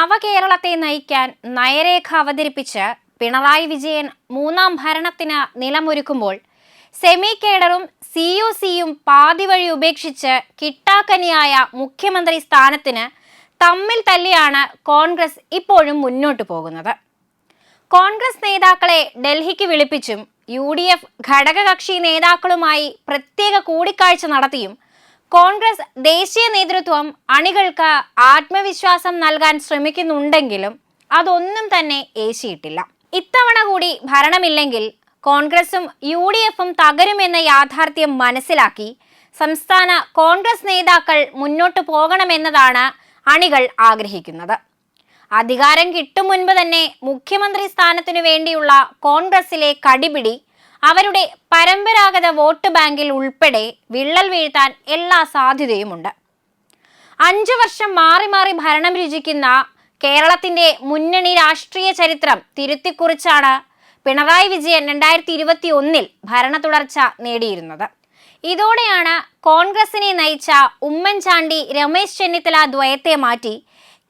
നവകേരളത്തെ നയിക്കാൻ നയരേഖ അവതരിപ്പിച്ച് പിണറായി വിജയൻ മൂന്നാം ഭരണത്തിന് നിലമൊരുക്കുമ്പോൾ സെമി കേഡറും സി യു സിയും പാതി വഴി ഉപേക്ഷിച്ച് കിട്ടാക്കനിയായ മുഖ്യമന്ത്രി സ്ഥാനത്തിന് തമ്മിൽ തല്ലിയാണ് കോൺഗ്രസ് ഇപ്പോഴും മുന്നോട്ടു പോകുന്നത്. കോൺഗ്രസ് നേതാക്കളെ ഡൽഹിക്ക് വിളിപ്പിച്ചും യു ഡി എഫ് ഘടകകക്ഷി നേതാക്കളുമായി പ്രത്യേക കൂടിക്കാഴ്ച നടത്തിയും കോൺഗ്രസ് ദേശീയ നേതൃത്വം അണികൾക്ക് ആത്മവിശ്വാസം നൽകാൻ ശ്രമിക്കുന്നുണ്ടെങ്കിലും അതൊന്നും തന്നെ ഏശിയിട്ടില്ല. ഇത്തവണ കൂടി ഭരണമില്ലെങ്കിൽ കോൺഗ്രസും യു ഡി എഫും തകരുമെന്ന യാഥാർത്ഥ്യം മനസ്സിലാക്കി സംസ്ഥാന കോൺഗ്രസ് നേതാക്കൾ മുന്നോട്ടു പോകണമെന്നതാണ് അണികൾ ആഗ്രഹിക്കുന്നത്. അധികാരം കിട്ടും മുൻപ് തന്നെ മുഖ്യമന്ത്രി സ്ഥാനത്തിനു വേണ്ടിയുള്ള കോൺഗ്രസിലെ കടിപിടി അവരുടെ പരമ്പരാഗത വോട്ട് ബാങ്കിൽ ഉൾപ്പെടെ വിള്ളൽ വീഴ്ത്താൻ എല്ലാ സാധ്യതയുമുണ്ട്. അഞ്ചു വർഷം മാറി മാറി ഭരണം രുചിക്കുന്ന കേരളത്തിന്റെ മുന്നണി രാഷ്ട്രീയ ചരിത്രം തിരുത്തിക്കുറിച്ചാണ് പിണറായി വിജയൻ രണ്ടായിരത്തി ഇരുപത്തി ഒന്നിൽ ഭരണ തുടർച്ച നേടിയിരുന്നത്. ഇതോടെയാണ് കോൺഗ്രസിനെ നയിച്ച ഉമ്മൻചാണ്ടി രമേശ് ചെന്നിത്തല ദ്വയത്തെ മാറ്റി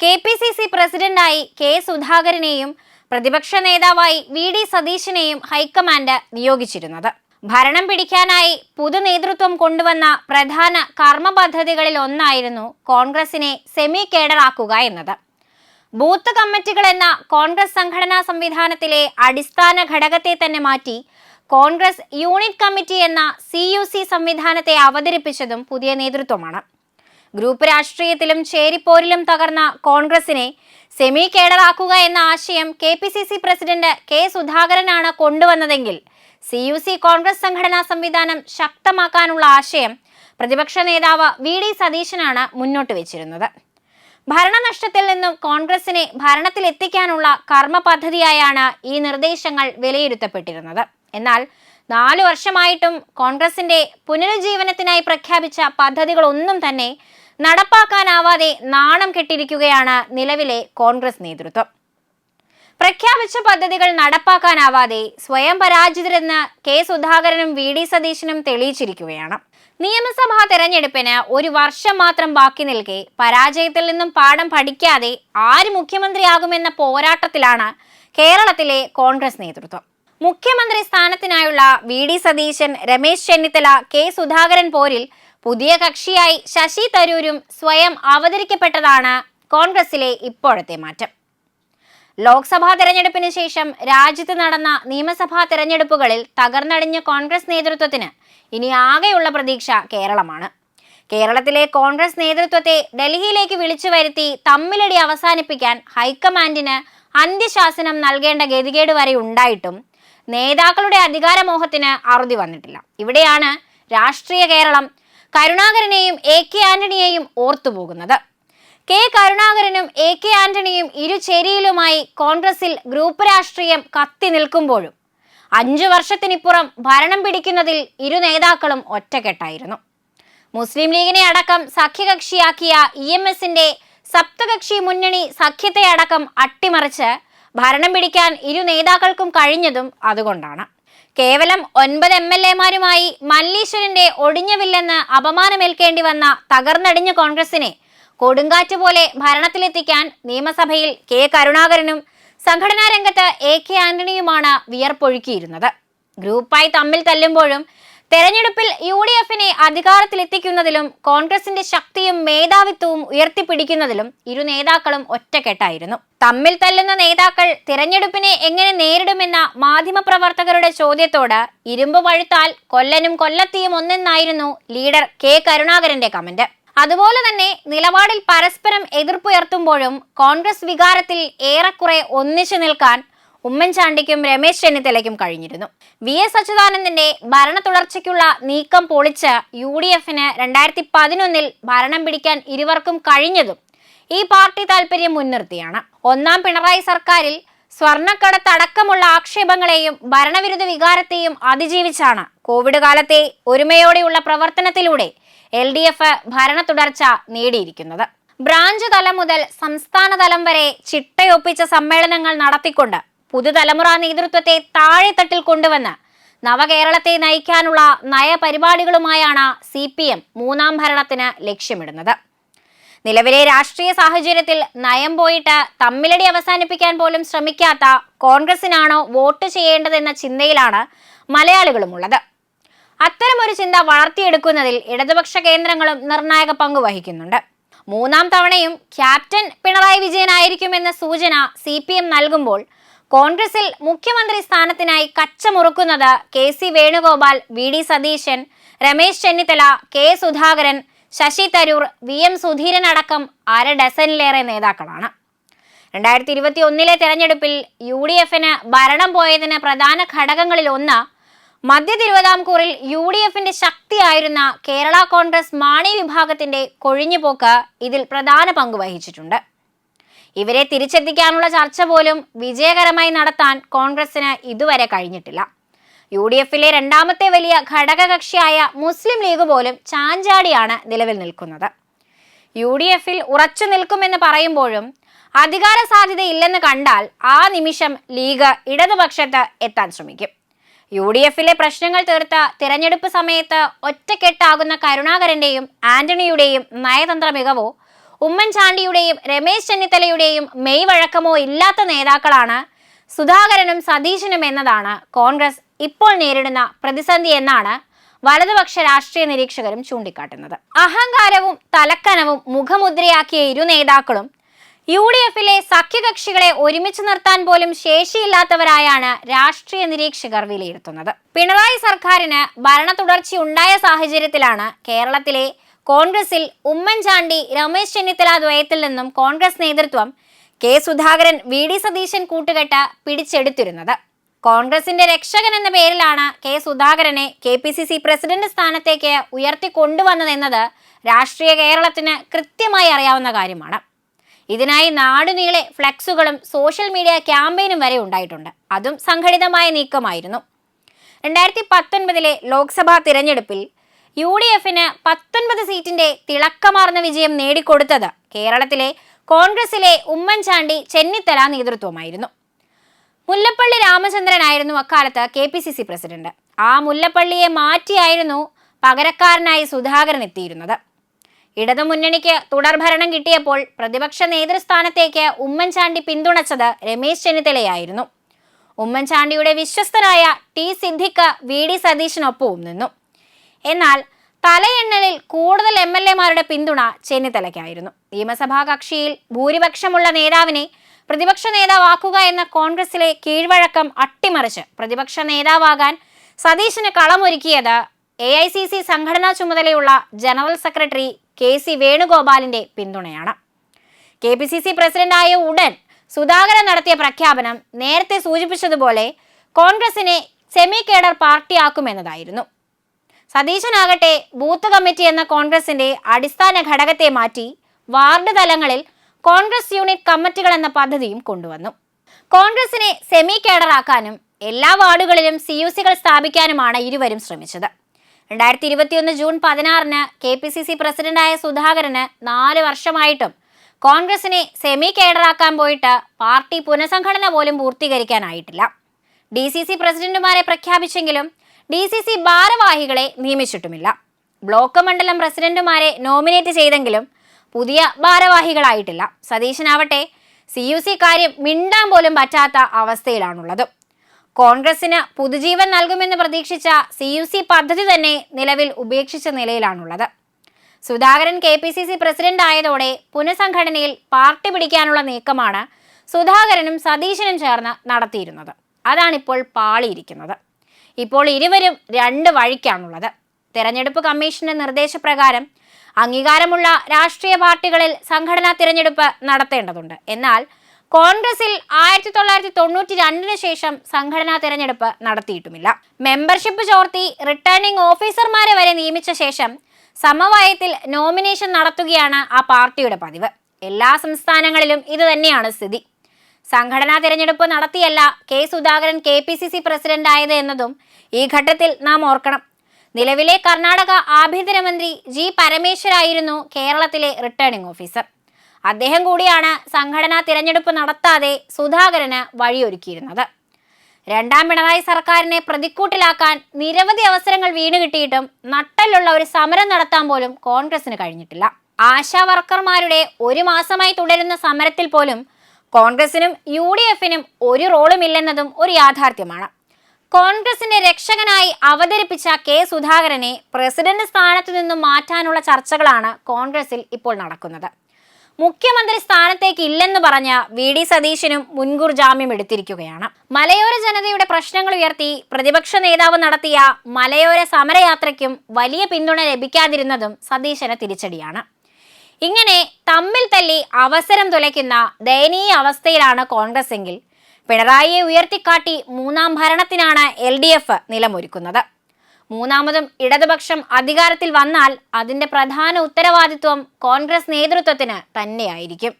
കെ പി സി സി പ്രസിഡന്റായി കെ സുധാകരനെയും പ്രതിപക്ഷ നേതാവായി വി ഡി സതീശിനെയും ഹൈക്കമാൻഡ് നിയോഗിച്ചിരുന്നത്. ഭരണം പിടിക്കാനായി പുതു നേതൃത്വം കൊണ്ടുവന്ന പ്രധാന കർമ്മ പദ്ധതികളിൽ ഒന്നായിരുന്നു കോൺഗ്രസിനെ സെമി കേഡറാക്കുക എന്നത്. ബൂത്ത് കമ്മിറ്റികൾ എന്ന കോൺഗ്രസ് സംഘടനാ സംവിധാനത്തിലെ അടിസ്ഥാന ഘടകത്തെ തന്നെ മാറ്റി കോൺഗ്രസ് യൂണിറ്റ് കമ്മിറ്റി എന്ന സി യു സി സംവിധാനത്തെ അവതരിപ്പിച്ചതും പുതിയ നേതൃത്വമാണ്. ഗ്രൂപ്പ് രാഷ്ട്രീയത്തിലും ചേരിപ്പോരിലും തകർന്ന കോൺഗ്രസിനെ സെമി കേഡറാക്കുക എന്ന ആശയം K P C C president K സുധാകരനാണ് കൊണ്ടുവന്നതെങ്കിൽ സി യു സി കോൺഗ്രസ് സംഘടനാ സംവിധാനം ശക്തമാക്കാനുള്ള ആശയം പ്രതിപക്ഷ നേതാവ് വി ഡി സതീശനാണ് മുന്നോട്ട് വെച്ചിരുന്നത്. ഭരണനഷ്ടത്തിൽ നിന്നും കോൺഗ്രസിനെ ഭരണത്തിലെത്തിക്കാനുള്ള കർമ്മ പദ്ധതിയായാണ് ഈ നിർദ്ദേശങ്ങൾ വിലയിരുത്തപ്പെട്ടിരുന്നത്. എന്നാൽ നാലു വർഷമായിട്ടും കോൺഗ്രസിന്റെ പുനരുജ്ജീവനത്തിനായി പ്രഖ്യാപിച്ച പദ്ധതികളൊന്നും തന്നെ നടപ്പാക്കാനാവാതെ നാണം കെട്ടിരിക്കുകയാണ് നിലവിലെ കോൺഗ്രസ് നേതൃത്വം. പ്രഖ്യാപിച്ച പദ്ധതികൾ നടപ്പാക്കാനാവാതെ സ്വയം പരാജിതരെന്ന് കെ സുധാകരനും വി ഡി സതീശനും തെളിയിച്ചിരിക്കുകയാണ്. നിയമസഭാ തെരഞ്ഞെടുപ്പിന് ഒരു വർഷം മാത്രം ബാക്കി നിൽക്കെ പരാജയത്തിൽ നിന്നും പാഠം പഠിക്കാതെ ആര് മുഖ്യമന്ത്രിയാകുമെന്ന പോരാട്ടത്തിലാണ് കേരളത്തിലെ കോൺഗ്രസ് നേതൃത്വം. മുഖ്യമന്ത്രി സ്ഥാനത്തിനായുള്ള V D Satheesan Ramesh Chennithala K Sudhakaran പോരിൽ പുതിയ കക്ഷിയായി ശശി തരൂരും സ്വയം അവതരിക്കപ്പെട്ടതാണ് കോൺഗ്രസിലെ ഇപ്പോഴത്തെ മാറ്റം. ലോക്സഭാ തെരഞ്ഞെടുപ്പിന് ശേഷം രാജ്യത്ത് നടന്ന നിയമസഭാ തെരഞ്ഞെടുപ്പുകളിൽ തകർന്നടിഞ്ഞ കോൺഗ്രസ് നേതൃത്വത്തിന് ഇനി ആകെയുള്ള പ്രതീക്ഷ കേരളമാണ്. കേരളത്തിലെ കോൺഗ്രസ് നേതൃത്വത്തെ ഡൽഹിയിലേക്ക് വിളിച്ചു വരുത്തി തമ്മിലടി അവസാനിപ്പിക്കാൻ ഹൈക്കമാൻഡിന് അന്ത്യശാസനം നൽകേണ്ട ഗതികേട് വരെ ഉണ്ടായിട്ടും നേതാക്കളുടെ അധികാരമോഹത്തിന് അറുതി വന്നിട്ടില്ല. ഇവിടെയാണ് രാഷ്ട്രീയ കേരളം കരുണാകരനെയും എ കെ ആന്റണിയെയും ഓർത്തുപോകുന്നത്. കെ കരുണാകരനും എ കെ ആന്റണിയും ഇരുചേരിയിലുമായി കോൺഗ്രസിൽ ഗ്രൂപ്പ് രാഷ്ട്രീയം കത്തി നിൽക്കുമ്പോഴും അഞ്ചു വർഷത്തിനിപ്പുറം ഭരണം പിടിക്കുന്നതിൽ ഇരു നേതാക്കളും ഒറ്റക്കെട്ടായിരുന്നു. മുസ്ലിം ലീഗിനെ അടക്കം സഖ്യകക്ഷിയാക്കിയ ഇ എം എസിന്റെ സപ്തകക്ഷി മുന്നണി സഖ്യത്തെ അടക്കം അട്ടിമറിച്ച് ഭരണം പിടിക്കാൻ ഇരു നേതാക്കൾക്കും കഴിഞ്ഞതും അതുകൊണ്ടാണ്. കേവലം ഒൻപത് എം എൽ എമാരുമായി മല്ലീശ്വരന്റെ ഒടിഞ്ഞവില്ലെന്ന് അപമാനമേൽക്കേണ്ടി വന്ന തകർന്നടിഞ്ഞ കോൺഗ്രസിനെ കൊടുങ്കാറ്റ് പോലെ ഭരണത്തിലെത്തിക്കാൻ നിയമസഭയിൽ കെ കരുണാകരനും സംഘടനാ രംഗത്ത് എ കെ ആന്റണിയുമാണ് വിയർപ്പൊഴുക്കിയിരുന്നത്. ഗ്രൂപ്പായി തമ്മിൽ തല്ലുമ്പോഴും തെരഞ്ഞെടുപ്പിൽ യു ഡി എഫിനെ അധികാരത്തിലെത്തിക്കുന്നതിലും കോൺഗ്രസിന്റെ ശക്തിയും മേധാവിത്വവും ഉയർത്തിപ്പിടിക്കുന്നതിലും ഇരു നേതാക്കളും ഒറ്റക്കെട്ടായിരുന്നു. തമ്മിൽ തല്ലുന്ന നേതാക്കൾ തിരഞ്ഞെടുപ്പിനെ എങ്ങനെ നേരിടുമെന്ന മാധ്യമപ്രവർത്തകരുടെ ചോദ്യത്തോട് ഇരുമ്പ് പഴുത്താൽ കൊല്ലനും കൊല്ലത്തിയും ഒന്നെന്നായിരുന്നു ലീഡർ കെ കരുണാകരന്റെ കമന്റ്. അതുപോലെ തന്നെ നിലപാടിൽ പരസ്പരം എതിർപ്പുയർത്തുമ്പോഴും കോൺഗ്രസ് വികാരത്തിൽ ഏറെക്കുറെ ഒന്നിച്ചു നിൽക്കാൻ ഉമ്മൻചാണ്ടിക്കും രമേശ് ചെന്നിത്തലയ്ക്കും കഴിഞ്ഞിരുന്നു. വി എസ് അച്യുതാനന്ദന്റെ ഭരണ തുടർച്ചയ്ക്കുള്ള നീക്കം പൊളിച്ച് യു ഡി എഫിന് രണ്ടായിരത്തി പതിനൊന്നിൽ ഭരണം പിടിക്കാൻ ഇരുവർക്കും കഴിഞ്ഞതും ഈ പാർട്ടി താല്പര്യം മുൻനിർത്തിയാണ്. ഒന്നാം പിണറായി സർക്കാരിൽ സ്വർണക്കടത്തടക്കമുള്ള ആക്ഷേപങ്ങളെയും ഭരണവിരുദ്ധ വികാരത്തെയും അതിജീവിച്ചാണ് കോവിഡ് കാലത്തെ ഒരുമയോടെയുള്ള പ്രവർത്തനത്തിലൂടെ എൽ ഡി എഫ് ഭരണ തുടർച്ച നേടിയിരിക്കുന്നത്. ബ്രാഞ്ച് തലം മുതൽ സംസ്ഥാന തലം വരെ ചിട്ടയൊപ്പിച്ച സമ്മേളനങ്ങൾ നടത്തിക്കൊണ്ട് പുതുതലമുറ നേതൃത്വത്തെ താഴെത്തട്ടിൽ കൊണ്ടുവന്ന് നവകേരളത്തെ നയിക്കാനുള്ള നയപരിപാടികളുമായാണ് സി പി എം മൂന്നാം ഭരണത്തിന് ലക്ഷ്യമിടുന്നത്. നിലവിലെ രാഷ്ട്രീയ സാഹചര്യത്തിൽ നയം പോയിട്ട് തമ്മിലടി അവസാനിപ്പിക്കാൻ പോലും ശ്രമിക്കാത്ത കോൺഗ്രസിനാണോ വോട്ട് ചെയ്യേണ്ടതെന്ന ചിന്തയിലാണ് മലയാളികളുമുള്ളത്. അത്തരമൊരു ചിന്ത വളർത്തിയെടുക്കുന്നതിൽ ഇടതുപക്ഷ കേന്ദ്രങ്ങളും നിർണായക പങ്ക് വഹിക്കുന്നുണ്ട്. മൂന്നാം തവണയും ക്യാപ്റ്റൻ പിണറായി വിജയനായിരിക്കുമെന്ന സൂചന സി പി എം നൽകുമ്പോൾ കോൺഗ്രസിൽ മുഖ്യമന്ത്രി സ്ഥാനത്തിനായി കച്ചമുറുക്കുന്നത് K C Venugopal V D Satheesan Ramesh Chennithala K Sudhakaran Shashi Tharoor V M Sudheeran അടക്കം അര ഡസനിലേറെ നേതാക്കളാണ്. രണ്ടായിരത്തി ഇരുപത്തി ഒന്നിലെ തെരഞ്ഞെടുപ്പിൽ യു ഡി എഫിന് ഭരണം പോയതിന് പ്രധാന ഘടകങ്ങളിൽ ഒന്ന് മധ്യ തിരുവിതാംകൂറിൽ യു ഡി എഫിന്റെ ശക്തിയായിരുന്ന കേരള കോൺഗ്രസ് മാണി വിഭാഗത്തിന്റെ കൊഴിഞ്ഞുപോക്ക് ഇതിൽ പ്രധാന പങ്ക് വഹിച്ചിട്ടുണ്ട്. ഇവരെ തിരിച്ചെത്തിക്കാനുള്ള ചർച്ച പോലും വിജയകരമായി നടത്താൻ കോൺഗ്രസിന് ഇതുവരെ കഴിഞ്ഞിട്ടില്ല. യു ഡി എഫിലെ രണ്ടാമത്തെ വലിയ ഘടകകക്ഷിയായ മുസ്ലിം ലീഗ് പോലും ചാഞ്ചാടിയാണ് നിലവിൽ നിൽക്കുന്നത്. യു ഡി എഫിൽ ഉറച്ചു നിൽക്കുമെന്ന് പറയുമ്പോഴും അധികാര സാധ്യതയില്ലെന്ന് കണ്ടാൽ ആ നിമിഷം ലീഗ് ഇടതുപക്ഷത്ത് എത്താൻ ശ്രമിക്കും. യു ഡി എഫിലെ പ്രശ്നങ്ങൾ തീർത്ത തിരഞ്ഞെടുപ്പ് സമയത്ത് ഒറ്റക്കെട്ടാകുന്ന കരുണാകരന്റെയും ആന്റണിയുടെയും നയതന്ത്ര മികവോ ഉമ്മൻചാണ്ടിയുടെയും രമേശ് ചെന്നിത്തലയുടെയും മെയ് വഴക്കമോ ഇല്ലാത്ത നേതാക്കളാണ്. സുധാകരനും സതീശനും എന്നതാണ് കോൺഗ്രസ് ഇപ്പോൾ നേരിടുന്ന പ്രതിസന്ധി എന്നാണ് വലതുപക്ഷ രാഷ്ട്രീയ നിരീക്ഷകരും ചൂണ്ടിക്കാട്ടുന്നത്. അഹങ്കാരവും തലക്കനവും മുഖമുദ്രയാക്കിയ ഇരു നേതാക്കളും യു ഡി എഫിലെ സഖ്യകക്ഷികളെ ഒരുമിച്ച് നിർത്താൻ പോലും ശേഷിയില്ലാത്തവരായാണ് രാഷ്ട്രീയ നിരീക്ഷകർ വിലയിരുത്തുന്നത്. പിണറായി സർക്കാരിന് ഭരണ തുടർച്ചയുണ്ടായ സാഹചര്യത്തിലാണ് കേരളത്തിലെ കോൺഗ്രസിൽ ഉമ്മൻചാണ്ടി രമേശ് ചെന്നിത്തല ദ്വയത്തിൽ നിന്നും കോൺഗ്രസ് നേതൃത്വം K Sudhakaran V D Satheesan കൂട്ടുകെട്ട പിടിച്ചെടുത്തിരുന്നത്. കോൺഗ്രസിന്റെ രക്ഷകൻ എന്ന പേരിലാണ് കെ സുധാകരനെ K P C C president സ്ഥാനത്തേക്ക് ഉയർത്തിക്കൊണ്ടുവന്നതെന്നത് രാഷ്ട്രീയ കേരളത്തിന് കൃത്യമായി അറിയാവുന്ന കാര്യമാണ്. ഇതിനായി നാടുനീളെ ഫ്ലെക്സുകളും സോഷ്യൽ മീഡിയ ക്യാമ്പയിനും വരെ ഉണ്ടായിട്ടുണ്ട്. അതും സംഘടിതമായ നീക്കമായിരുന്നു. രണ്ടായിരത്തി പത്തൊൻപതിലെ ലോക്സഭാ തിരഞ്ഞെടുപ്പിൽ യു ഡി എഫിന് പത്തൊൻപത് സീറ്റിന്റെ തിളക്കമാർന്ന വിജയം നേടിക്കൊടുത്തത് കേരളത്തിലെ കോൺഗ്രസിലെ ഉമ്മൻചാണ്ടി ചെന്നിത്തല നേതൃത്വമായിരുന്നു. മുല്ലപ്പള്ളി രാമചന്ദ്രനായിരുന്നു അക്കാലത്ത് K P C C president. ആ മുല്ലപ്പള്ളിയെ മാറ്റിയായിരുന്നു പകരക്കാരനായി സുധാകരൻ എത്തിയിരുന്നത്. ഇടതുമുന്നണിക്ക് തുടർഭരണം കിട്ടിയപ്പോൾ പ്രതിപക്ഷ നേതൃസ്ഥാനത്തേക്ക് ഉമ്മൻചാണ്ടി പിന്തുണച്ചത് രമേശ് ചെന്നിത്തലയായിരുന്നു. ഉമ്മൻചാണ്ടിയുടെ വിശ്വസ്തനായ ടി സിദ്ദിഖ് വി ഡി സതീശിനൊപ്പവും നിന്നു. എന്നാൽ തലയെണ്ണലിൽ കൂടുതൽ എം എൽ എമാരുടെ പിന്തുണ ചെന്നിത്തലയ്ക്കായിരുന്നു. നിയമസഭാ കക്ഷിയിൽ ഭൂരിപക്ഷമുള്ള നേതാവിനെ പ്രതിപക്ഷ നേതാവാക്കുക എന്ന കോൺഗ്രസിലെ കീഴ്വഴക്കം അട്ടിമറിച്ച് പ്രതിപക്ഷ നേതാവാകാൻ സതീശന് കളമൊരുക്കിയത് എ ഐ സി സി സംഘടനാ ചുമതലയുള്ള ജനറൽ സെക്രട്ടറി കെ സി വേണുഗോപാലിന്റെ പിന്തുണയാണ്. കെ പി സി സി പ്രസിഡന്റായ ഉടൻ സുധാകരൻ നടത്തിയ പ്രഖ്യാപനം നേരത്തെ സൂചിപ്പിച്ചതുപോലെ കോൺഗ്രസിനെ സെമി കേഡർ പാർട്ടിയാക്കുമെന്നതായിരുന്നു. സതീശനാകട്ടെ ബൂത്ത് കമ്മിറ്റി എന്ന കോൺഗ്രസിന്റെ അടിസ്ഥാന ഘടകത്തെ മാറ്റി വാർഡ് തലങ്ങളിൽ കോൺഗ്രസ് യൂണിറ്റ് കമ്മിറ്റികൾ എന്ന പദ്ധതിയും കൊണ്ടുവന്നു. കോൺഗ്രസിനെ സെമി കേഡറാക്കാനും എല്ലാ വാർഡുകളിലും സി യു സികൾ സ്ഥാപിക്കാനുമാണ് ഇരുവരും ശ്രമിച്ചത്. രണ്ടായിരത്തി ഇരുപത്തിയൊന്ന് ജൂൺ പതിനാറിന് കെ പി സി സി പ്രസിഡന്റായ സുധാകരന് നാല് വർഷമായിട്ടും കോൺഗ്രസിനെ സെമി കേഡറാക്കാൻ പോയിട്ട് പാർട്ടി പുനഃസംഘടന പോലും പൂർത്തീകരിക്കാനായിട്ടില്ല. ഡി സി സി പ്രസിഡന്റുമാരെ പ്രഖ്യാപിച്ചെങ്കിലും ഡി സി സി ഭാരവാഹികളെ നിയമിച്ചിട്ടുമില്ല. ബ്ലോക്ക് മണ്ഡലം പ്രസിഡന്റുമാരെ നോമിനേറ്റ് ചെയ്തെങ്കിലും പുതിയ ഭാരവാഹികളായിട്ടില്ല. സതീശനാവട്ടെ സി യു സി കാര്യം മിണ്ടാൻ പോലും പറ്റാത്ത അവസ്ഥയിലാണുള്ളത്. കോൺഗ്രസിന് പുതുജീവൻ നൽകുമെന്ന് പ്രതീക്ഷിച്ച സി യു സി പദ്ധതി തന്നെ നിലവിൽ ഉപേക്ഷിച്ച നിലയിലാണുള്ളത്. Sudhakaran K P C C president ആയതോടെ പുനഃസംഘടനയിൽ പാർട്ടി പിടിക്കാനുള്ള നീക്കമാണ് സുധാകരനും സതീശനും ചേർന്ന് നടത്തിയിരുന്നത്. അതാണിപ്പോൾ പാളിയിരിക്കുന്നത്. ഇപ്പോൾ ഇരുവരും രണ്ട് വഴിക്കാണുള്ളത്. തെരഞ്ഞെടുപ്പ് കമ്മീഷന്റെ നിർദ്ദേശപ്രകാരം അംഗീകാരമുള്ള രാഷ്ട്രീയ പാർട്ടികളിൽ സംഘടനാ തിരഞ്ഞെടുപ്പ് നടത്തേണ്ടതുണ്ട്. എന്നാൽ കോൺഗ്രസിൽ ആയിരത്തി തൊള്ളായിരത്തി തൊണ്ണൂറ്റി രണ്ടിന് ശേഷം സംഘടനാ തിരഞ്ഞെടുപ്പ് നടത്തിയിട്ടുമില്ല. മെമ്പർഷിപ്പ് ചോർത്തി റിട്ടേണിംഗ് ഓഫീസർമാരെ വരെ നിയമിച്ച ശേഷം സമവായത്തിൽ നോമിനേഷൻ നടത്തുകയാണ് ആ പാർട്ടിയുടെ പതിവ്. എല്ലാ സംസ്ഥാനങ്ങളിലും ഇത് തന്നെയാണ് സ്ഥിതി. സംഘടനാ തിരഞ്ഞെടുപ്പ് നടത്തിയല്ല K Sudhakaran K P C C പ്രസിഡന്റായത് എന്നതും ഈ ഘട്ടത്തിൽ നാം ഓർക്കണം. നിലവിലെ കർണാടക ആഭ്യന്തരമന്ത്രി ജി പരമേശ്വരായിരുന്നു കേരളത്തിലെ റിട്ടേണിംഗ് ഓഫീസർ അദ്ദേഹം കൂടിയാണ് സംഘടനാ തിരഞ്ഞെടുപ്പ് നടത്താതെ സുധാകരന് വഴിയൊരുക്കിയിരുന്നത്. രണ്ടാം പിണറായി സർക്കാരിനെ പ്രതിക്കൂട്ടിലാക്കാൻ നിരവധി അവസരങ്ങൾ വീണ് കിട്ടിയിട്ടും നട്ടലുള്ള ഒരു സമരം നടത്താൻ പോലും കോൺഗ്രസിന് കഴിഞ്ഞിട്ടില്ല. ആശാ വർക്കർമാരുടെ ഒരു മാസമായി തുടരുന്ന സമരത്തിൽ പോലും കോൺഗ്രസിനും യു ഡി എഫിനും ഒരു റോളുമില്ലെന്നതും ഒരു യാഥാർത്ഥ്യമാണ്. കോൺഗ്രസിന്റെ രക്ഷകനായി അവതരിപ്പിച്ച കെ സുധാകരനെ പ്രസിഡന്റ് സ്ഥാനത്തു നിന്നും മാറ്റാനുള്ള ചർച്ചകളാണ് കോൺഗ്രസിൽ ഇപ്പോൾ നടക്കുന്നത്. മുഖ്യമന്ത്രി സ്ഥാനത്തേക്ക് ഇല്ലെന്ന് പറഞ്ഞ വി ഡി സതീശനും മുൻകൂർ ജാമ്യം എടുത്തിരിക്കുകയാണ്. മലയോര ജനതയുടെ പ്രശ്നങ്ങൾ ഉയർത്തി പ്രതിപക്ഷ നേതാവ് നടത്തിയ മലയോര സമരയാത്രയ്ക്കും വലിയ പിന്തുണ ലഭിക്കാതിരുന്നതും സതീശന് തിരിച്ചടിയാണ്. ഇങ്ങനെ തമ്മിൽ തല്ലി അവസരം തുലയ്ക്കുന്ന ദയനീയ അവസ്ഥയിലാണ് കോൺഗ്രസ് എങ്കിൽ പിണറായിയെ ഉയർത്തിക്കാട്ടി മൂന്നാം ഭരണത്തിനാണ് എൽ ഡി എഫ് നിലമൊരുക്കുന്നത്. മൂന്നാമതും ഇടതുപക്ഷം അധികാരത്തിൽ വന്നാൽ അതിന്റെ പ്രധാന ഉത്തരവാദിത്വം കോൺഗ്രസ് നേതൃത്വത്തിന് തന്നെയായിരിക്കും.